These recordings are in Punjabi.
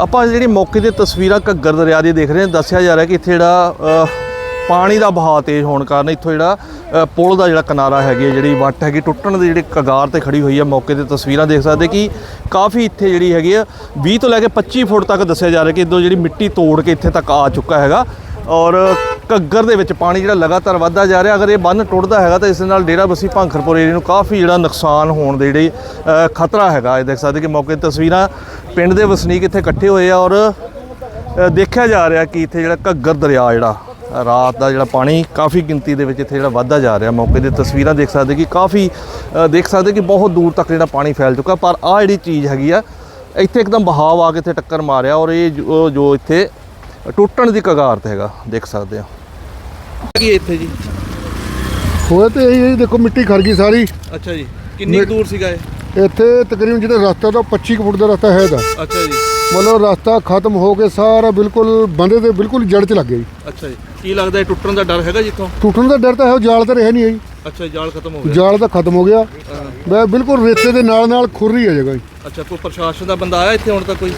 ਆਪਾਂ ਜਿਹੜੀ ਮੌਕੇ ਦੀ ਤਸਵੀਰਾਂ ਘੱਗਰ ਦਰਿਆ ਦੀ ਦੇਖ ਰਹੇ ਹਾਂ ਦੱਸਿਆ ਜਾ ਰਿਹਾ ਕਿ ਇੱਥੇ ਜਿਹੜਾ ਪਾਣੀ ਦਾ ਬਹਾਅ ਤੇਜ਼ ਹੋਣ ਕਾਰਨ ਇੱਥੋਂ ਜਿਹੜਾ ਪੁਲ ਦਾ ਜਿਹੜਾ ਕਿਨਾਰਾ ਹੈਗੀ ਹੈ, ਜਿਹੜੀ ਵੱਟ ਹੈਗੀ ਟੁੱਟਣ ਦੀ ਜਿਹੜੀ ਕਗਾਰ ਤੇ ਖੜੀ ਹੋਈ ਹੈ ਮੌਕੇ ਤੇ ਤਸਵੀਰਾਂ ਦੇਖ ਸਕਦੇ ਕਿ ਕਾਫੀ ਇੱਥੇ ਜਿਹੜੀ ਹੈਗੀ ਆ 20 ਤੋਂ ਲੈ ਕੇ 25 ਫੁੱਟ ਤੱਕ ਦੱਸਿਆ ਜਾ ਰਿਹਾ ਕਿ ਇਦੋਂ ਜਿਹੜੀ ਮਿੱਟੀ ਤੋੜ ਕੇ ਇੱਥੇ ਤੱਕ ਆ ਚੁੱਕਾ ਹੈਗਾ। ਔਰ ਘੱਗਰ ਦੇ ਵਿੱਚ ਪਾਣੀ ਜਿਹੜਾ ਲਗਾਤਾਰ ਵੱਧਦਾ ਜਾ ਰਿਹਾ, ਅਗਰ ਇਹ ਬੰਨ ਟੁੱਟਦਾ ਹੈਗਾ ਤਾਂ ਇਸ ਦੇ ਨਾਲ ਡੇਰਾ ਬਸੀ ਭਾਂਖਰਪੁਰ ਏਰੀਆ ਨੂੰ ਕਾਫੀ ਜਿਹੜਾ ਨੁਕਸਾਨ ਹੋਣ ਦੇ ਜਿਹੜੇ ਖਤਰਾ ਹੈਗਾ। ਇਹ ਦੇਖ ਸਕਦੇ ਕਿ ਮੌਕੇ ਤੇ ਤਸਵੀਰਾਂ ਪਿੰਡ ਦੇ ਵਸਨੀਕ ਇੱਥੇ ਇਕੱਠੇ ਹੋਏ ਆ ਔਰ ਦੇਖਿਆ ਜਾ ਰਿਹਾ ਕਿ ਇੱਥੇ ਜਿਹੜਾ ਘੱਗਰ ਦਰਿਆ ਜਿਹੜਾ, ਰਾਤ ਦਾ ਜਿਹੜਾ ਪਾਣੀ ਕਾਫੀ ਗਿਣਤੀ ਦੇ ਵਿੱਚ ਇੱਥੇ ਜਿਹੜਾ ਵੱਧਦਾ ਜਾ ਰਿਹਾ। ਮੌਕੇ ਦੀ ਤਸਵੀਰਾਂ ਦੇਖ ਸਕਦੇ ਕਿ ਕਾਫੀ ਦੇਖ ਸਕਦੇ ਕਿ ਬਹੁਤ ਦੂਰ ਤੱਕ ਜਿਹੜਾ ਪਾਣੀ ਫੈਲ ਚੁੱਕਾ, ਪਰ ਆ ਜਿਹੜੀ ਚੀਜ਼ ਹੈਗੀ ਆ, ਇੱਥੇ ਇੱਕਦਮ ਬਹਾਵ ਆ ਕੇ ਇੱਥੇ ਟੱਕਰ ਮਾਰਿਆ ਔਰ ਇਹ ਜੋ ਇੱਥੇ ਟੁੱਟਣ ਦੀ ਕਗਾਰ ਤੇ ਹੈਗਾ ਦੇਖ ਸਕਦੇ ਆ ਕੀ ਇੱਥੇ ਜੀ? ਹੋਇਆ ਤੇ ਇਹ ਦੇਖੋ ਮਿੱਟੀ ਖੜ ਗਈ ਸਾਰੀ। ਅੱਛਾ ਜੀ ਕਿੰਨੀ ਦੂਰ ਸੀਗਾ ਇਹ? ਇੱਥੇ ਤਕਰੀਬਨ ਜਿਹੜਾ ਰਸਤਾ ਤਾਂ 25 ਕੁ ਫੁੱਟ ਦਾ ਰਸਤਾ ਹੈ ਇਹਦਾ ਅੱਛਾ ਜੀ। ਮਤਲਬ ਰਸਤਾ ਖਤਮ ਹੋ ਕੇ ਸਾਰਾ ਬਿਲਕੁਲ ਬੰਦੇ ਦੇ ਬਿਲਕੁਲ ਜੜ 'ਚ ਲੱਗ ਗਿਆ ਜੀ। ਅੱਛਾ ਜੀ। ਕੀ ਲੱਗਦਾ ਇਹ ਟੁੱਟਣ ਦਾ ਡਰ ਹੈਗਾ ਜਿੱਥੋਂ? ਟੁੱਟਣ ਦਾ ਡਰ ਤਾਂ ਹੈ ਉਹ ਜਾਲ ਤਾਂ ਰਿਹਾ ਨਹੀਂ ਹੈ ਜੀ। ਅੱਛਾ ਜਾਲ ਖਤਮ ਹੋ ਗਿਆ। ਜਾਲ ਤਾਂ ਖਤਮ ਹੋ ਗਿਆ। ਮੈਂ ਬਿਲਕੁਲ ਰੇਤੇ ਦੇ ਨਾਲ ਨਾਲ ਖੁਰ ਰਹੀ ਹੈ ਜਗ੍ਹਾ ਜੀ। ਅੱਛਾ ਕੋਈ ਪ੍ਰਸ਼ਾਸਨ ਦਾ ਬੰਦਾ ਆਇਆ ਇੱਥੇ ਹੁਣ ਤੱਕ ਕੋਈ?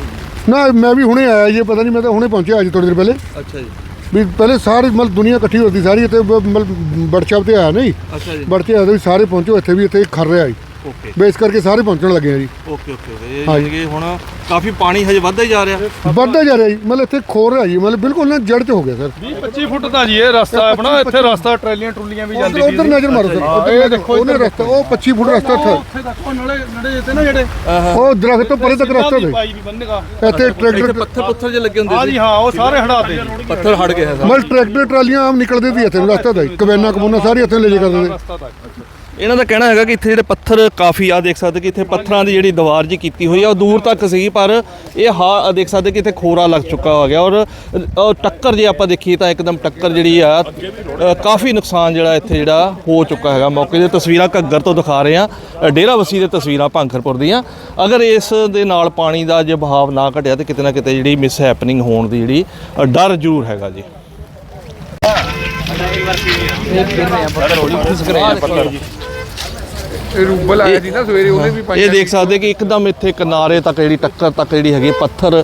ਨਾ ਮੈਂ ਵੀ ਹੁਣੇ ਆਇਆ ਜੀ ਪਤਾ ਨਹੀਂ ਮੈਂ ਤਾਂ ਹੁਣੇ ਪਹੁੰਚਿਆ ਅੱਜ ਥੋੜੀ ਦੇਰ ਪਹਿਲੇ। ਅੱਛਾ ਜੀ। ਵੀ ਪਹਿਲੇ ਸਾਰੀ ਮਤਲਬ ਦੁਨੀਆ ਇਕੱਠੀ ਸੀ ਸਾਰੀ ਇੱਥੇ ਮਤਲਬ WhatsApp ਤੇ ਆਇਆ ਨਹੀਂ। ਅੱਛਾ ਜੀ। WhatsApp ਤੇ ਸਾਰੇ ਪਹੁੰਚੋ ਇੱਥੇ ਵੀ ਇੱਥੇ ਖਰ ਰਿਹਾ ਜੀ। ਓਕੇ ਬੇਸ ਕਰਕੇ ਸਾਰੇ ਪਹੁੰਚਣ ਲੱਗੇ ਆ ਜੀ। ਓਕੇ ਓਕੇ ਓਕੇ ਇਹ ਹਾਂਜੀ। ਜਾਣੀ ਕਿ ਹੁਣ ਕਾਫੀ ਪਾਣੀ ਹਜੇ ਵੱਧਦਾ ਹੀ ਜਾ ਰਿਹਾ। ਵੱਧਦਾ ਜਾ ਰਿਹਾ ਜੀ। ਮਤਲਬ ਇੱਥੇ ਖੋਰ ਰਿਹਾ ਜੀ। ਮਤਲਬ ਬਿਲਕੁਲ ਨਾ ਜੜ 'ਚ ਹੋ ਗਿਆ ਸਰ। 25 ਫੁੱਟ ਦਾ ਜੀ ਇਹ ਰਸਤਾ ਆਪਣਾ। ਇੱਥੇ ਰਸਤਾ ਟਰੈਲੀਆਂ ਟਰੂਲੀਆਂ ਵੀ ਉਧਰ ਜਾਂਦੀ ਉਧਰ ਨਜ਼ਰ ਮਾਰੋ ਸਰ। ਇਹ ਦੇਖੋ ਉਹਨੇ ਰਸਤਾ ਉਹ 25 ਫੁੱਟ ਰਸਤਾ ਥਾ ਉੱਥੇ ਦੇਖੋ ਨੜੇ ਨੜੇ ਜਿੱਤੇ ਨਾ ਜਿਹੜੇ। ਉਹ ਦਰਖਤ ਤੋਂ ਪਰੇ ਤੱਕ ਰਸਤਾ ਦੇ ਪਾਈ ਵੀ ਬੰਨੇਗਾ ਇੱਥੇ ਟਰੈਕਟਰ ਪੱਥਰ ਪੁੱਥਰ ਜੇ ਲੱਗੇ ਹਾਂ ਹੁੰਦੇ ਜੀ ਸੀ। ਹਾਂ ਉਹ ਸਾਰੇ ਹੜਾਤੇ ਜੀ ਪੱਥਰ ਹਟ ਗਏ ਹੈ ਮਤਲਬ ਟਰੈਕਟਰ ਟਰਾਲੀਆਂ ਆਮ ਨਿਕਲਦੇ ਸੀ ਇੱਥੇ ਨੂੰ ਰਸਤਾ ਦਾ ਹੀ। ਕਬੈਨਾ ਕਬੂਨਾ ਸਾਰੇ ਇੱਥੇ ਲੈ ਜੇ ਕਰਦੇ ਸੀ ਰਸਤਾ ਤੱਕ ਇਹਨਾਂ ਦਾ ਕਹਿਣਾ ਹੈਗਾ ਕਿ ਇੱਥੇ ਜਿਹੜੇ ਪੱਥਰ ਕਾਫੀ ਆ ਦੇਖ ਸਕਦੇ ਕਿ ਇੱਥੇ ਪੱਥਰਾਂ ਦੀ ਜਿਹੜੀ ਦੀਵਾਰ ਜੀ ਕੀਤੀ ਹੋਈ ਆ ਉਹ ਦੂਰ ਤੱਕ ਸੀ ਪਰ ਇਹ ਹਾ ਦੇਖ ਸਕਦੇ ਕਿ ਇੱਥੇ ਖੋਰਾ ਲੱਗ ਚੁੱਕਾ ਹੋ ਗਿਆ। ਔਰ ਟੱਕਰ ਜੇ ਆਪਾਂ ਦੇਖੀਏ ਤਾਂ ਇੱਕਦਮ ਟੱਕਰ ਜਿਹੜੀ ਆ ਕਾਫੀ ਨੁਕਸਾਨ ਜਿਹੜਾ ਇੱਥੇ ਜਿਹੜਾ ਹੋ ਚੁੱਕਾ ਹੈਗਾ। ਮੌਕੇ ਦੀ ਤਸਵੀਰਾਂ ਘੱਗਰ ਤੋਂ ਦਿਖਾ ਰਹੇ ਆ ਡੇਰਾ ਵਸੀ ਦੇ ਤਸਵੀਰਾਂ ਭਾਂਖਰਪੁਰ ਦੀਆਂ। ਅਗਰ ਇਸ ਦੇ ਨਾਲ ਪਾਣੀ ਦਾ ਜੇ ਬਹਾਵ ਨਾ ਘਟਿਆ ਤੇ ਕਿਤੇ ਨਾ ਕਿਤੇ ਜਿਹੜੀ ਮਿਸ ਹੈਪਨਿੰਗ ਹੋਣ ਦੀ ਜਿਹੜੀ ਡਰ ਜ਼ਰੂਰ ਹੈਗਾ ਜੀ। ਇਹ ਰੂਬਲ ਆਇਆ ਸੀ ਨਾ ਸਵੇਰੇ ਉਹਨੇ ਵੀ ਇਹ ਦੇਖ ਸਕਦੇ ਕਿ ਇੱਕਦਮ ਇੱਥੇ ਕਿਨਾਰੇ ਤੱਕ ਜਿਹੜੀ ਟੱਕਰ ਤੱਕ ਜਿਹੜੀ ਹੈਗੀ ਪੱਥਰ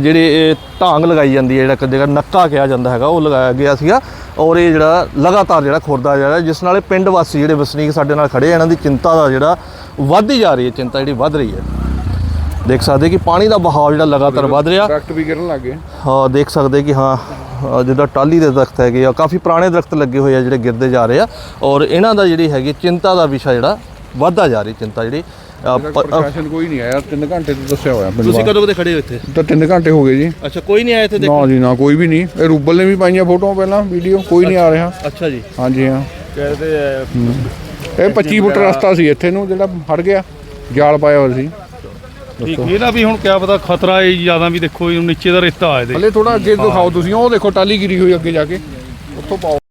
ਜਿਹੜੇ ਇਹ ਢਾਂਗ ਲਗਾਈ ਜਾਂਦੀ ਹੈ ਜਿਹੜਾ ਕਦੇ ਨੱਕਾ ਕਿਹਾ ਜਾਂਦਾ ਹੈਗਾ ਉਹ ਲਗਾਇਆ ਗਿਆ ਸੀਗਾ। ਔਰ ਇਹ ਜਿਹੜਾ ਲਗਾਤਾਰ ਜਿਹੜਾ ਖੁਰਦਾ ਜਾ ਰਿਹਾ ਜਿਸ ਨਾਲ ਇਹ ਪਿੰਡ ਵਾਸੀ ਜਿਹੜੇ ਵਸਨੀਕ ਸਾਡੇ ਨਾਲ ਖੜੇ ਇਹਨਾਂ ਦੀ ਚਿੰਤਾ ਦਾ ਜਿਹੜਾ ਵੱਧਦੀ ਜਾ ਰਹੀ ਹੈ ਚਿੰਤਾ ਜਿਹੜੀ ਵੱਧ ਰਹੀ ਹੈ। ਦੇਖ ਸਕਦੇ ਕਿ ਪਾਣੀ ਦਾ ਵਹਾਅ ਜਿਹੜਾ ਲਗਾਤਾਰ ਵੱਧ ਰਿਹਾ। ਦਰਖਤ ਵੀ ਗਿਰਨ ਲੱਗੇ ਹਾਂ ਦੇਖ ਸਕਦੇ ਕਿ ਹਾਂ। ਜਿੱਦਾਂ ਟਾਲੀ ਦੇ ਦਰਖਤ ਹੈਗੇ ਆ ਕਾਫੀ ਪੁਰਾਣੇ ਦਰਖਤ ਲੱਗੇ ਹੋਏ ਆ ਜਿਹੜੇ ਗਿਰਦੇ ਜਾ ਰਹੇ ਆ ਔਰ ਇਹਨਾਂ ਦਾ ਜਿਹੜੀ ਹੈਗੀ ਚਿੰਤਾ ਦਾ ਵਿਸ਼ਾ ਜਿਹੜਾ ਵੱਧਦਾ ਜਾ ਰਹੀ ਚਿੰਤਾ ਜਿਹੜੀ ਪ੍ਰਸ਼ਾਸਨ ਕੋਈ ਨਹੀਂ ਆਇਆ 3 ਘੰਟੇ ਤੋਂ ਦੱਸਿਆ ਹੋਇਆ ਮੈਨੂੰ ਤੁਸੀਂ ਕਦੋਂ ਕਦੇ ਖੜੇ ਹੋ ਇੱਥੇ? ਤਾਂ 3 ਘੰਟੇ ਹੋ ਗਏ ਜੀ। ਅੱਛਾ ਕੋਈ ਨਹੀਂ ਆਇਆ ਇੱਥੇ ਦੇਖ ਨਾ ਜੀ ਨਾ ਕੋਈ ਵੀ ਨਹੀਂ। ਇਹ ਰੂਬਲ ਨੇ ਵੀ ਪਾਈਆਂ ਫੋਟੋਆਂ ਪਹਿਲਾਂ ਵੀਡੀਓ ਕੋਈ ਨਹੀਂ ਆ ਰਿਹਾ। ਅੱਛਾ ਜੀ। ਹਾਂਜੀ ਹਾਂ। ਕਹਿੰਦੇ ਇਹ 25 ਫੁੱਟ ਰਸਤਾ ਸੀ ਇੱਥੇ ਨੂੰ ਜਿਹੜਾ ਹਟ ਗਿਆ ਜਾਲ ਪਾਇਆ ਹੋਇਆ ਸੀ। ਠੀਕ ਇਹਦਾ ਵੀ ਹੁਣ ਕਿਆ ਪਤਾ ਖਤਰਾ ਹੈ ਜ਼ਿਆਦਾ ਵੀ ਦੇਖੋ ਇਹ ਨੀਚੇ ਦਾ ਰੇਤਾ ਆ ਇਹਦੇ। ਹਲੇ ਥੋੜਾ ਅੱਗੇ ਦਿਖਾਓ ਤੁਸੀਂ। ਉਹ ਦੇਖੋ ਟਾਲੀ ਗਿਰੀ ਹੋਈ ਅੱਗੇ ਜਾ ਕੇ। ਉੱਥੋਂ ਪਾਓ।